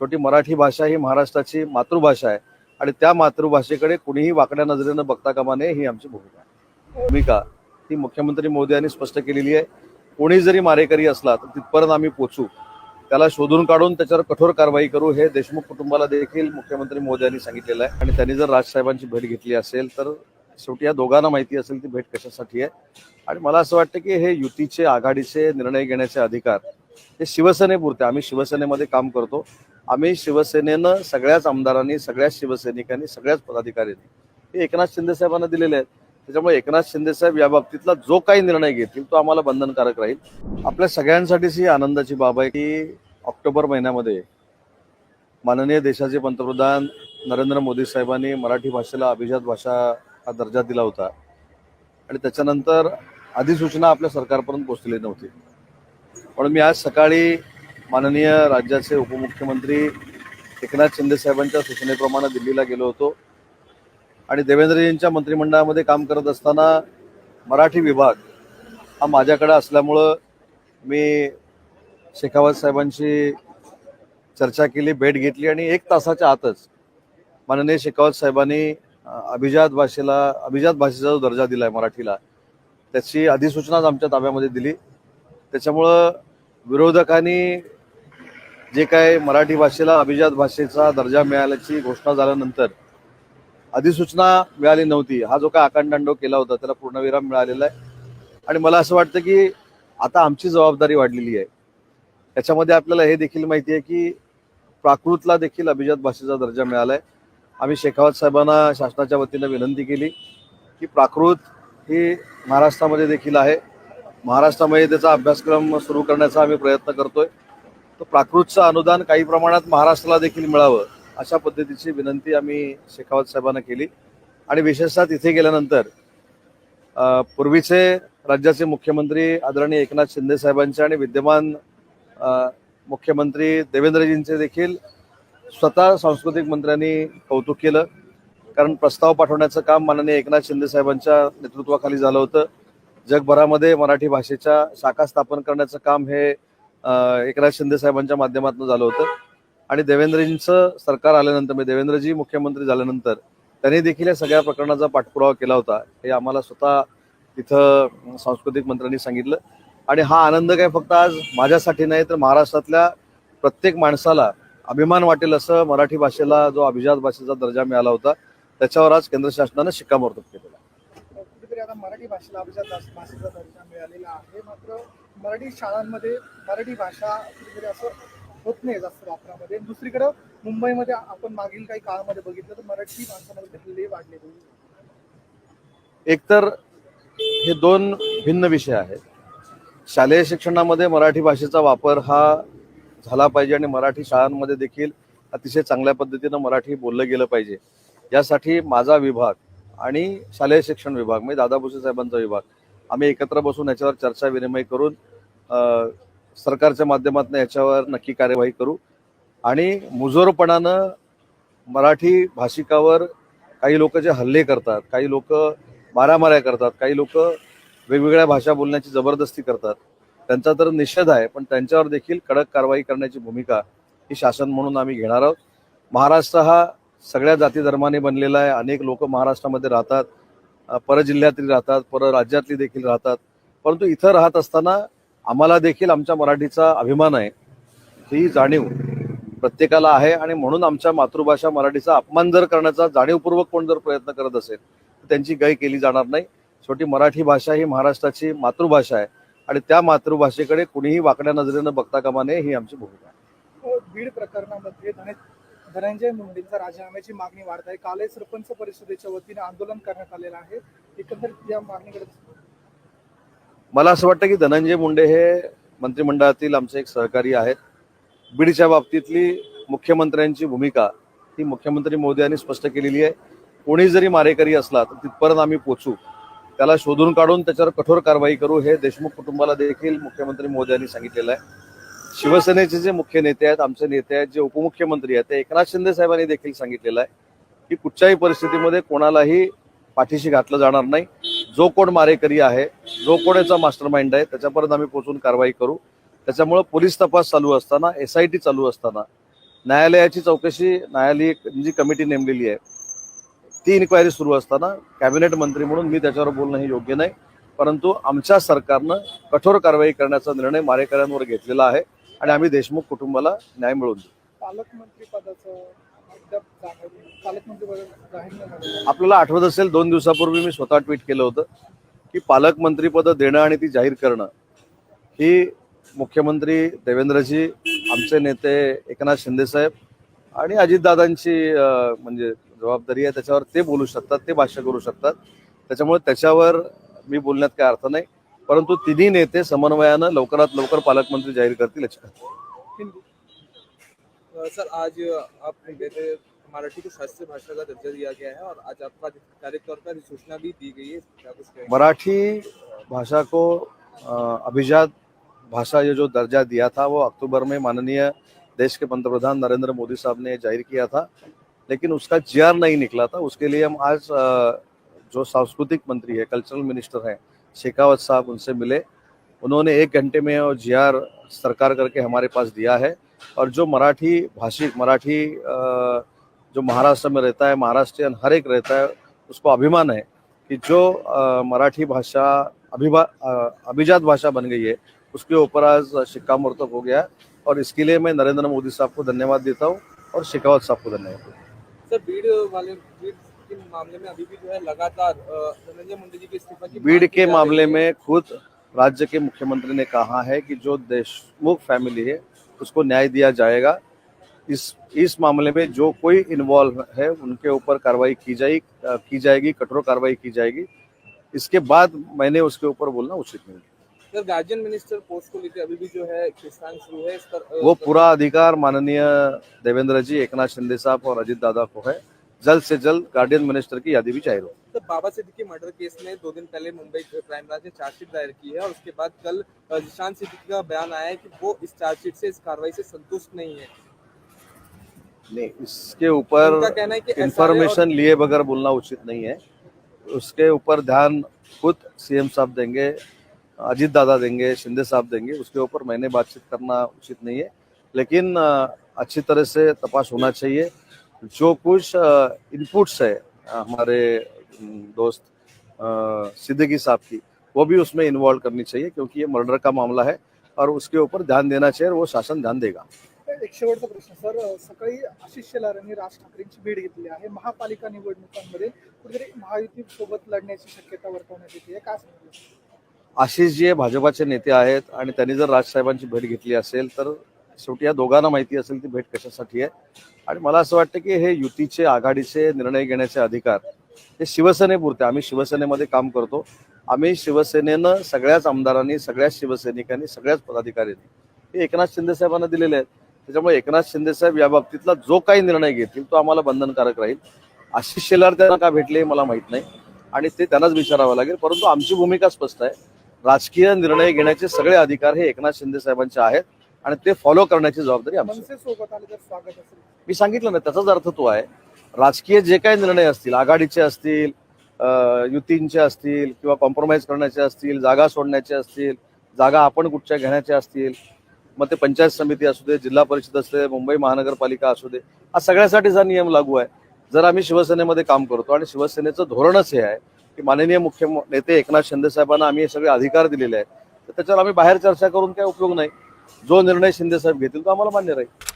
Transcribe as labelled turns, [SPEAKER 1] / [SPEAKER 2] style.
[SPEAKER 1] शेवटी मराठी भाषा ही महाराष्ट्राची मातृभाषा आहे. आणि त्या मातृभाषेकडे कुणीही वाकड्या नजरेनं बघता कामा नये ही आमची भूमिका आहे. भूमिका ही मुख्यमंत्री मोदी यांनी स्पष्ट केलेली आहे. कोणी जरी मारेकरी असला तर तिथपर्यंत आम्ही पोचू. त्याला शोधून काढून त्याच्यावर कठोर कारवाई करू हे देशमुख कुटुंबाला देखील मुख्यमंत्री मोदी यांनी सांगितलेलं आहे. आणि त्यांनी जर राजसाहेबांची भेट घेतली असेल तर शेवटी या दोघांना माहिती असेल ती भेट कशासाठी आहे. आणि मला असं वाटतं की हे युतीचे आघाडीचे निर्णय घेण्याचे अधिकार हे शिवसेनेपुरते. आम्ही शिवसेनेमध्ये काम करतो. आम्ही शिवसेनेनं सगळ्याच आमदारांनी सगळ्याच शिवसैनिकांनी सगळ्याच पदाधिकाऱ्यांनी हे एकनाथ शिंदे साहेबांना दिलेले आहेत. त्याच्यामुळे एकनाथ शिंदे साहेब या बाबतीतला जो काही निर्णय घेतील तो आम्हाला बंधनकारक राहील. आपल्या सगळ्यांसाठीच ही आनंदाची बाब आहे की ऑक्टोबर महिन्यामध्ये माननीय देशाचे पंतप्रधान नरेंद्र मोदी साहेबांनी मराठी भाषेला अभिजात भाषा हा दर्जा दिला होता. आणि त्याच्यानंतर अधिसूचना आपल्या सरकारपर्यंत पोहोचलेली नव्हती. पण मी आज सकाळी माननीय राज्याचे उपमुख्यमंत्री एकनाथ शिंदे साहेबांच्या सूचनेप्रमाणे दिल्लीला गेलो होतो. आणि देवेंद्रजींच्या मंत्रिमंडळामध्ये काम करत असताना मराठी विभाग हा माझ्याकडे असल्यामुळं मी शेखावत साहेबांशी चर्चा केली भेट घेतली आणि एक तासाच्या आतच माननीय शेखावत साहेबांनी अभिजात भाषेला अभिजात भाषेचा जो दर्जा दिला आहे मराठीला त्याची अधिसूचनाच आमच्या ताब्यामध्ये दिली. त्याच्यामुळं विरोधकांनी जे काय मराठी भाषेला अभिजात भाषेचा दर्जा मिळाल्याची घोषणा झाल्यानंतर अधिसूचना मिळाली नव्हती. हा जो काय आकांडांडो केला होता त्याला पूर्णविराम मिळालेला आहे. आणि मला असं वाटतं की आता आमची जबाबदारी वाढलेली आहे. त्याच्यामध्ये आपल्याला हे देखील माहिती आहे की प्राकृतला देखील अभिजात भाषेचा दर्जा मिळाला आहे. आम्ही शेखावत साहेबांना शासनाच्या वतीनं विनंती केली की प्राकृत ही महाराष्ट्रामध्ये देखील आहे. महाराष्ट्रामध्ये त्याचा अभ्यासक्रम सुरू करण्याचा आम्ही प्रयत्न करतोय. तर प्राकृतचं अनुदान काही प्रमाणात महाराष्ट्राला देखील मिळावं अशा पद्धतीची विनंती आम्ही शेखावत साहेबांना केली. आणि विशेषतः तिथे गेल्यानंतर पूर्वीचे राज्याचे मुख्यमंत्री आदरणीय एकनाथ शिंदे साहेबांचे आणि विद्यमान मुख्यमंत्री देवेंद्रजींचे देखील स्वतः सांस्कृतिक मंत्र्यांनी कौतुक केलं. कारण प्रस्ताव पाठवण्याचं काम माननीय एकनाथ शिंदे साहेबांच्या नेतृत्वाखाली झालं होतं. जगभरामध्ये मराठी भाषेच्या शाखा स्थापन करण्याचं काम हे एकनाथ शिंदे साहेबांच्या माध्यमातून झालं होतं. आणि देवेंद्रजींचं सरकार आल्यानंतर म्हणजे देवेंद्रजी मुख्यमंत्री झाल्यानंतर त्यांनी देखील या सगळ्या प्रकरणाचा पाठपुरावा केला होता. हे आम्हाला स्वतः तिथं सांस्कृतिक मंत्र्यांनी सांगितलं. आणि हा आनंद काय फक्त आज माझ्यासाठी नाही तर महाराष्ट्रातल्या प्रत्येक माणसाला अभिमान वाटेल असं मराठी भाषेला जो अभिजात भाषेचा दर्जा मिळाला होता त्याच्यावर आज केंद्र शासनानं शिक्कामोर्तब केलेला
[SPEAKER 2] मराठी भाषेला अभिजात भाषेचा दर्जा मिळालेला आहे मात्र मराठी शाळांमध्ये मराठी भाषा वगैरे असं होत नाही जास्त वापरामध्ये. दुसरीकडं मुंबईमध्ये आपण मागील काही काळामध्ये बघितलं तर मराठी माणसामध्ये हल्ले वाढले.
[SPEAKER 1] एकतर हे दोन भिन्न विषय आहेत. शालेय शिक्षणामध्ये मराठी भाषेचा वापर हा झाला पाहिजे आणि मराठी शाळांमध्ये देखील अतिशय चांगल्या पद्धतीनं मराठी बोललं गेलं पाहिजे. यासाठी माझा विभाग आणि शालेय शिक्षण विभाग म्हणजे दादा भुसे साहेबांचा विभाग आम्ही एकत्र बसून याच्यावर चर्चा विनिमय करून सरकारच्या माध्यमातून याच्यावर नक्की कार्यवाही करू. आणि मुजोरपणानं मराठी भाषिकावर काही लोक जे हल्ले करतात काही लोक मारामाऱ्या करतात काही लोक वेगवेगळ्या भाषा बोलण्याची जबरदस्ती करतात त्यांचा तर निषेध आहे पण त्यांच्यावर देखील कडक कारवाई करण्याची भूमिका ही शासन म्हणून आम्ही घेणार आहोत. महाराष्ट्र हा सगळ्या जाती धर्माने बनलेला आहे. अनेक लोक महाराष्ट्रामध्ये राहतात. परजिल्ह्यातली राहतात पर राज्यातली देखील राहतात. परंतु इथं राहत असताना आम्हाला देखील आमच्या मराठीचा अभिमान आहे. ही जाणीव प्रत्येकाला आहे आणि म्हणून आमच्या मातृभाषा मराठीचा अपमान जर करण्याचा जाणीवपूर्वक कोण जर प्रयत्न करत असेल तर त्यांची गय केली जाणार नाही. शेवटी मराठी भाषा ही महाराष्ट्राची मातृभाषा आहे आणि त्या मातृभाषेकडे कुणीही वाकड्या नजरेनं बघता कामा नये ही आमची भूमिका आहे.
[SPEAKER 2] बीड प्रकरणामध्ये धनंजय मुंडेंचा राजीनाम्याची मागणी वाढत आहे. कालच सरपंच परिषदेच्या वतीने आंदोलन करण्यात आलेलं आहे. एकंदरीत या मागणीकडे
[SPEAKER 1] मला असं वाटतं की धनंजय मुंडे हे मंत्रिमंडळातील आमचे एक सहकारी आहेत. बीडच्या बाबतीतली मुख्यमंत्र्यांची भूमिका ही मुख्यमंत्री मोदी यांनी स्पष्ट केलेली आहे. कोणी जरी मारेकरी असला तर तिथपर्यंत आम्ही पोचू. त्याला शोधून काढून त्याच्यावर कठोर कारवाई करू हे देशमुख कुटुंबाला देखील मुख्यमंत्री मोदी यांनी सांगितलेलं आहे. शिवसेनेचे जे मुख्य नेते आहेत आमचे नेते आहेत जे उपमुख्यमंत्री आहेत ते एकनाथ शिंदे साहेबांनी देखील सांगितलेलं आहे की कुठच्याही परिस्थितीमध्ये कोणालाही पाठीशी घातलं जाणार नाही. जो कोण मारेकरी आहे जो कोण याचा मास्टर माइंड आहे त्याच्यापर्यंत आम्ही पोचून कारवाई करू. त्याच्यामुळं पोलीस तपास चालू असताना एस आय टी चालू असताना न्यायालयाची चौकशी न्यायालय जी कमिटी नेमलेली आहे ती इन्क्वायरी सुरू असताना कॅबिनेट मंत्री म्हणून मी त्याच्यावर बोलणं हे योग्य नाही. परंतु आमच्या सरकारनं कठोर कारवाई करण्याचा निर्णय मारेकऱ्यांवर घेतलेला आहे. आणि आम्ही देशमुख कुटुंबाला न्याय मिळवून देऊ.
[SPEAKER 2] पालकमंत्री पदाचं.
[SPEAKER 1] आपल्याला आठवत असेल दोन दिवसापूर्वी मी स्वतः ट्विट केलं होतं की पालकमंत्रीपदं देणं आणि ती जाहीर करणं ही मुख्यमंत्री देवेंद्रजी आमचे नेते एकनाथ शिंदेसाहेब आणि अजितदादांची म्हणजे जबाबदारी आहे त्याच्यावर ते बोलू शकतात ते भाष्य करू शकतात. त्याच्यामुळे त्याच्यावर मी बोलण्यात काय अर्थ नाही. परंतु तिन्ही नेते समन्वयानं लवकरात लवकर पालकमंत्री जाहीर करतील याची खात्री
[SPEAKER 3] सर आज आप मराठी को शास्त्रीय भाषा का दर्जा दिया गया है और आज आपका आधिकारिक तौर पर सूचना भी दी गई है क्या कुछ कहेंगे?
[SPEAKER 1] मराठी भाषा को अभिजात भाषा ये जो दर्जा दिया था वो अक्टूबर में माननीय देश के पंतप्रधान नरेंद्र मोदी साहब ने ज़ाहिर किया था लेकिन उसका जी नहीं निकला था उसके लिए हम आज जो सांस्कृतिक मंत्री है कल्चरल मिनिस्टर हैं शेखावत साहब उनसे मिले। उन्होंने एक घंटे में वो जी सरकार करके हमारे पास दिया है। और जो मराठी भाषिक मराठी जो महाराष्ट्र में रहता है, महाराष्ट्रियन हर एक रहता है, उसको अभिमान है कि जो मराठी भाषा अभिभा अभिजात भाषा बन गई है, उसके ऊपर आज शिक्का शिक्कामोर्तब हो गया और इसके लिए मैं नरेंद्र मोदी साहब को धन्यवाद देता हूँ और शेखावत साहब को धन्यवाद
[SPEAKER 3] सर, भीड़ वाले, भीड़ मामले में अभी भी जो है लगातार धनंजय मुंडे जी के इस्तीफा की
[SPEAKER 1] बीड़
[SPEAKER 3] के
[SPEAKER 1] मामले में खुद राज्य के मुख्यमंत्री ने कहा है कि जो देशमुख फैमिली है उसको न्याय दिया जाएगा। इस इस मामले में जो कोई इन्वॉल्व है उनके ऊपर कार्रवाई की जाए की जाएगी कठोर कार्रवाई की जाएगी। इसके बाद मैंने उसके ऊपर बोलना उचित नहीं।
[SPEAKER 3] सर गार्जियन मिनिस्टर पोस्ट को लेकर अभी भी जो है खिस्तान शुरू है इस पर
[SPEAKER 1] वो पूरा अधिकार माननीय देवेंद्र जी एकनाथ शिंदे साहब और अजित दादा को है। जल्द से जल्द गार्डियन मिनिस्टर की यादी भी ज़ाहिर हो।
[SPEAKER 3] सर बाबा सिद्दीकी मर्डर केस में दो दिन पहले मुंबई क्राइम ब्रांच ने चार्जशीट दायर की है और उसके बाद कल जिशान सिद्दीकी का बयान आया है कि वो इस चार्जशीट से इस कार्रवाई से संतुष्ट नहीं है।
[SPEAKER 1] नहीं इसके ऊपर इंफॉर्मेशन लिए बगैर बोलना उचित नहीं है। उसके ऊपर ध्यान खुद सीएम साहब देंगे अजीत दादा देंगे शिंदे साहब देंगे उसके ऊपर मैंने बातचीत करना उचित नहीं है। लेकिन अच्छी तरह से तपास होना चाहिए। जो कुछ इनपुट्स है हमारे दोस्त सिद्दीकी साहब की वो भी उसमें इन्वॉल्व करनी चाहिए क्योंकि ये मर्डर का मामला है और उसके ऊपर ध्यान देना चाहिए वो शासन ध्यान देगा।
[SPEAKER 2] एक शेवटचा प्रश्न सर सकाळी आशिष शेलार यांनी राज ठाकरेंची भेट घेतली आहे. महापालिका निवडणुकांमध्ये कुठेतरी महायुती सोबत लढण्याची शक्यता वर्तवण्यात येते. काय सांगितलं
[SPEAKER 1] आशिष जी हे भाजपाचे नेते आहेत आणि त्यांनी जर राजसाहेबांची भेट घेतली असेल तर शेवटी या दोघांना माहिती असेल ती भेट कशासाठी आहे. आणि मला असं वाटतं की हे युतीचे आघाडीचे निर्णय घेण्याचे अधिकार हे शिवसेनेपुरते. आम्ही शिवसेनेमध्ये काम करतो. आम्ही शिवसेनेनं सगळ्याच आमदारांनी सगळ्याच शिवसैनिकांनी सगळ्याच पदाधिकाऱ्यांनी हे एकनाथ शिंदे साहेबांना दिलेले आहेत. त्याच्यामुळे एकनाथ शिंदे साहेब या बाबतीतला जो काही निर्णय घेतील तो आम्हाला बंधनकारक राहील. आशिष शेलार त्यांना का भेटले मला माहीत नाही. आणि ते त्यांनाच विचारावं लागेल. परंतु आमची भूमिका स्पष्ट आहे. राजकीय निर्णय घेण्याचे सगळे अधिकार हे एकनाथ शिंदे साहेबांचे आहेत. आणि ते फॉलो करण्याची जबाबदारी आमची मी सांगितलं ना त्याचाच अर्थ तो आहे. राजकीय जे काही निर्णय असतील आघाडीचे असतील युतींचे असतील किंवा कॉम्प्रोमाइज करण्याचे असतील जागा सोडण्याचे असतील जागा आपण कुठच्या घेण्याच्या असतील मग ते पंचायत समिती असू दे जिल्हा परिषद असू दे मुंबई महानगरपालिका असू दे हा सगळ्यासाठीच नियम लागू आहे. जर आम्ही शिवसेनेमध्ये काम करतो आणि शिवसेनेचं धोरणच हे आहे की माननीय मुख्य नेते एकनाथ शिंदे साहेबांना आम्ही हे सगळे अधिकार दिलेले आहेत तर त्याच्यावर आम्ही बाहेर चर्चा करून काही उपयोग नाही. जो निर्णय शिंदे साहेब घेतील तो आम्हाला मान्य राहील.